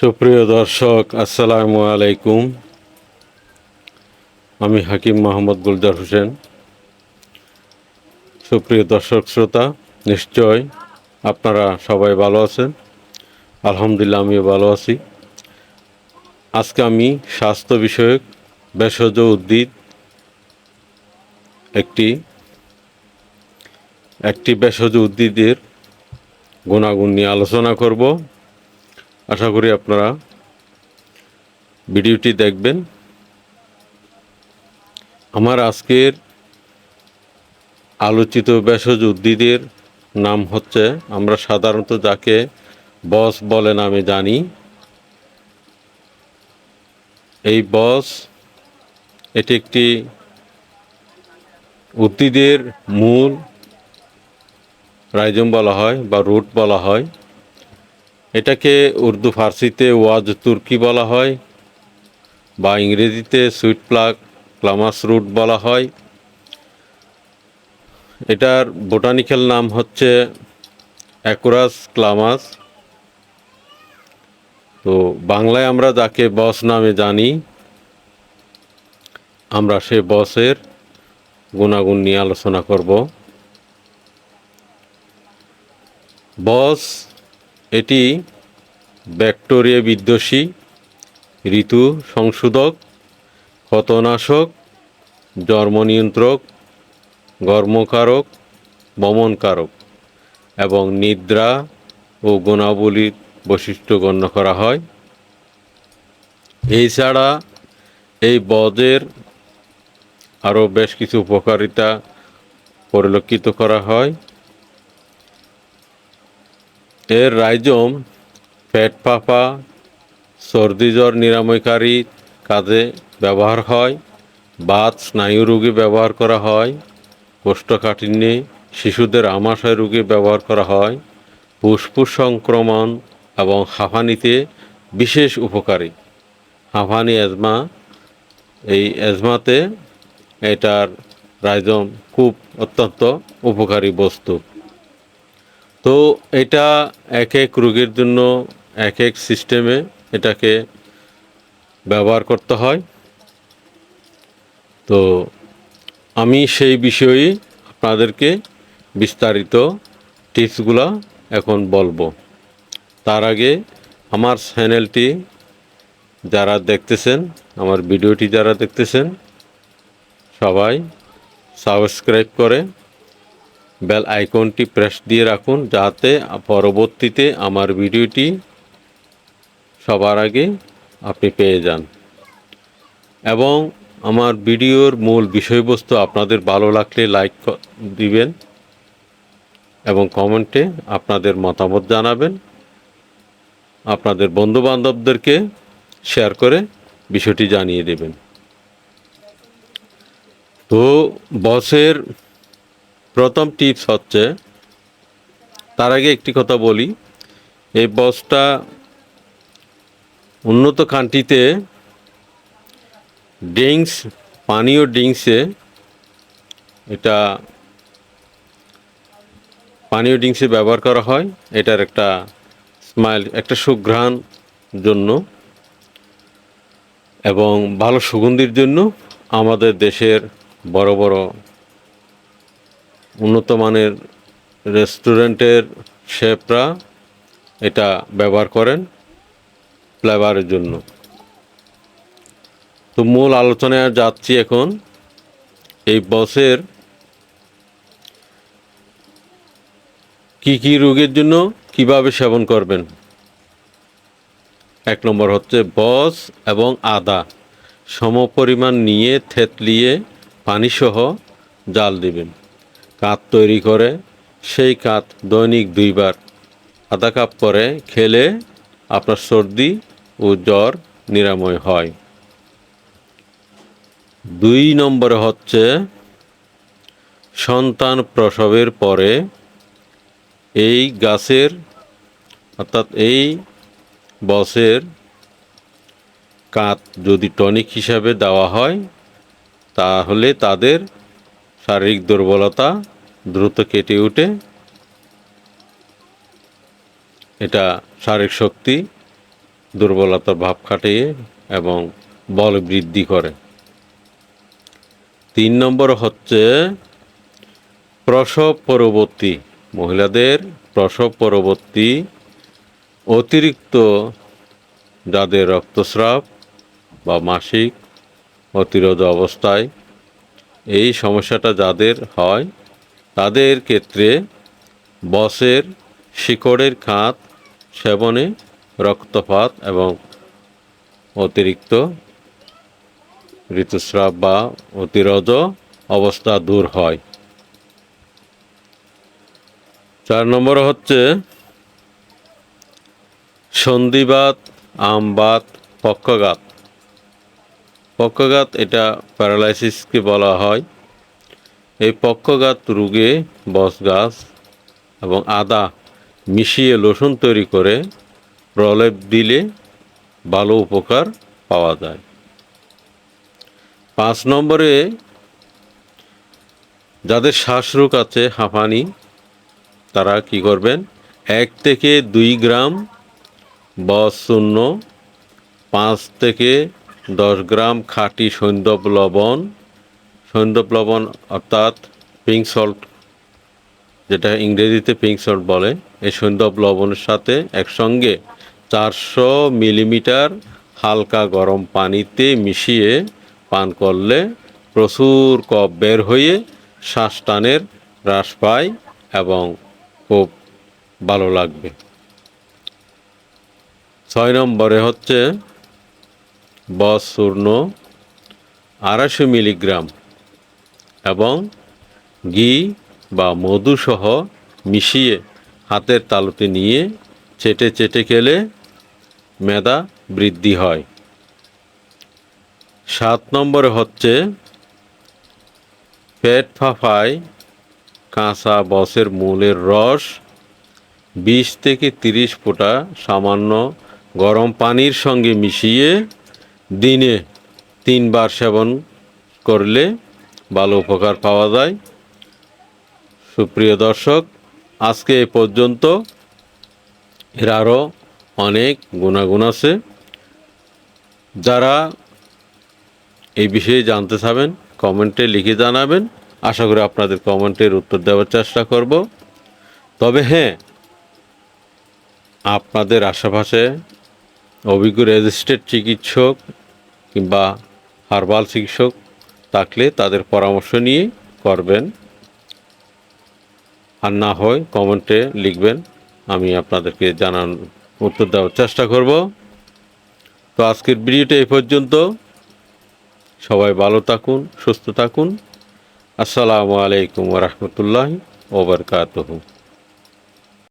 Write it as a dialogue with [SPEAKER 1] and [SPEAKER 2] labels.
[SPEAKER 1] সুপ্রিয় দর্শক, আসসালামু আলাইকুম। আমি হাকিম মোহাম্মদ গুলজার হোসেন। সুপ্রিয় দর্শক, শ্রোতা, নিশ্চয় আপনারা সবাই ভালো আছেন। আলহামদুলিল্লাহ, আমিও ভালো আছি। আজকে আমি স্বাস্থ্য বিষয়ক ভেষজ উদ্ভিদ একটি একটি ভেষজ উদ্ভিদের গুণাগুণ নিয়ে আলোচনা করব। আশা করি আপনারা ভিডিওটি দেখবেন। আমার আজকের আলোচিত ভেষজ উদ্ভিদের নাম হচ্ছে, আমরা সাধারণত যাকে বস বলে নামে জানি। এই বস, এটি একটি উদ্ভিদের মূল রাইজম বলা হয় বা রুট বলা হয়। এটাকে উর্দু ফার্সিতে ওয়াজ তুর্কি বলা হয় বা ইংরেজিতে সুইট প্লাগ, ক্লামাস রুট বলা হয়। এটার বোটানিক্যাল নাম হচ্ছে অ্যাকুরাস ক্লামাস। তো বাংলায় আমরা যাকে বস নামে জানি, আমরা সে বসের গুণাগুণ নিয়ে আলোচনা করব। বস এটি ব্যাকটেরিয়া বিদ্বেষী, ঋতু সংশোধক, ক্ষতনাশক, জন্ম নিয়ন্ত্রক গর্মকারক বমনকারক এবং নিদ্রা ও গুণাবলীর বৈশিষ্ট্য গণ্য করা হয়। এছাড়া এই বজের আরও বেশ কিছু উপকারিতা পরিলক্ষিত করা হয়। এর রাইজম পেট পাপা সর্দি জ্বর নিরাময়কারী কাজে ব্যবহার হয়, বাত, স্নায়ু রোগে ব্যবহার করা হয়, কোষ্ঠকাঠিন্যে শিশুদের আমাশয় রোগে ব্যবহার করা হয়, ফুসফুস সংক্রমণ এবং হাঁফানিতে বিশেষ উপকারী। হাঁফানি অ্যাজমা এই অ্যাজমাতে এটার রাইজম খুব অত্যন্ত উপকারী বস্তু। তো এটা এক এক রোগের জন্য, এক এক সিস্টেমে এটাকে ব্যবহার করতে হয়। তো আমি সেই বিষয়ে আপনাদেরকে বিস্তারিত টিপসগুলো এখন বলব। তার আগে আমার চ্যানেলটি যারা দেখতেছেন, আমার ভিডিওটি যারা দেখতেছেন, সবাই সাবস্ক্রাইব করে বেল আইকনটি প্রেস দিয়ে রাখুন যাতে পরবর্তীতে আমার ভিডিওটি সবার আগে আপনি পেয়ে যান। এবং আমার ভিডিওর মূল বিষয়বস্তু আপনাদের ভালো লাগলে লাইক দিবেন এবং কমেন্টে আপনাদের মতামত জানাবেন। আপনাদের বন্ধু বান্ধবদেরকে শেয়ার করে বিষয়টি জানিয়ে দেবেন। তো বসের প্রথম টিপস হচ্ছে, তার আগে একটি কথা বলি, এই বসটা উন্নত কান্ট্রিতে ড্রিঙ্কস পানীয় ড্রিঙ্কসে এটা পানীয় ড্রিঙ্কসে ব্যবহার করা হয়। এটার একটা স্মাইল, একটা সুঘ্রাণ জন্য এবং ভালো সুগন্ধির জন্য আমাদের দেশের বড় বড় উন্নত মানের রেস্টুরেন্টের শেফরা এটা ব্যবহার করেন ফ্লেভারের জন্য। তো মূল আলোচনায় যাচ্ছি এখন, এই বসের কি কি রোগের জন্য কীভাবে সেবন করবেন। এক নম্বর হচ্ছে বস এবং আদা সম পরিমাণ নিয়ে থেতলিয়ে পানিসহ জাল দিবেন। কাত তৈরি করে, সেই কাত দৈনিক দুইবার আধা কাপ করে খেলে আপনার সর্দি ও জ্বর নিরাময় হয়। দুই নম্বরে হচ্ছে সন্তান প্রসবের পরে এই গাছের, অর্থাৎ এই বসের কাত যদি টনিক হিসাবে দেওয়া হয়, তাহলে তাদের শারীরিক দুর্বলতা দ্রুত কেটে উঠে এটা শারীরিক শক্তি, দুর্বলতার ভাব কাটিয়ে এবং বল বৃদ্ধি করে। তিন নম্বর হচ্ছে প্রসব পরবর্তী, মহিলাদের প্রসব পরবর্তী অতিরিক্ত যাদের রক্তস্রাব বা মাসিক অতিরোধ অবস্থায় এই সমস্যাটা যাদের হয়, তাদের ক্ষেত্রে বসের শিকড়ের খাত সেবনে রক্তপাত এবং অতিরিক্ত ঋতুস্রাব বা অতিরজ অবস্থা দূর হয়। চার নম্বর হচ্ছে সন্ধিবাত, আমবাত, পক্ষঘাত। পক্ষঘাত এটা প্যারালাইসিসকে বলা হয়। এই পক্ষঘাত রোগে বস গাছ এবং আদা মিশিয়ে লোশন তৈরি করে প্রলেপ দিলে ভালো উপকার পাওয়া যায়। পাঁচ নম্বরে, যাদের শ্বাসরোগ আছে হাঁপানি তারা কি করবেন? এক থেকে দুই গ্রাম বস শূন্য, পাঁচ থেকে দশ গ্রাম খাঁটি সৈন্দব লবণ সৈন্দব লবণ অর্থাৎ পিঙ্ক সল্ট যেটা ইংরেজিতে পিঙ্ক সল্ট বলে। এই সৈন্দব লবণের সাথে একসঙ্গে চারশো মিলিমিটার হালকা গরম পানিতে মিশিয়ে পান করলে প্রচুর কফ বের হয়ে শ্বাস টানের হ্রাস পায় এবং খুব ভালো লাগবে। ছয় নম্বরে হচ্ছে বস চূর্ণ আড়াইশো মিলিগ্রাম এবং ঘি বা মধু সহ মিশিয়ে হাতের তালুতে নিয়ে চেটে চেটে খেলে মেদা বৃদ্ধি হয়। সাত নম্বরে হচ্ছে পেট ফাফায় কাঁচা বসের মূলের রস বিশ থেকে তিরিশ ফোঁটা সামান্য গরম পানির সঙ্গে মিশিয়ে দিনে তিনবার সেবন করলে ভালো উপকার পাওয়া যায়। সুপ্রিয় দর্শক, আজকে এ পর্যন্ত। এর আরও অনেক গুণাগুণ আছে। যারা এই বিষয়ে জানতে চাবেন, কমেন্টে লিখে জানাবেন। আশা করি আপনাদের কমেন্টের উত্তর দেওয়ার চেষ্টা করব। তবে হ্যাঁ আপনাদের আশেপাশে অভিজ্ঞ রেজিস্টার্ড চিকিৎসক কিংবা হার্বাল চিকিৎসক থাকলে তাদের পরামর্শ নিয়ে করবেন। আর না হয় কমেন্টে লিখবেন, আমি আপনাদেরকে জানান, উত্তর দেওয়ার চেষ্টা করব। তো আজকের ভিডিওটা এই পর্যন্ত। সবাই ভালো থাকুন, সুস্থ থাকুন। আসসালামু আলাইকুম রহমতুল্লাহ ওবরকাতহু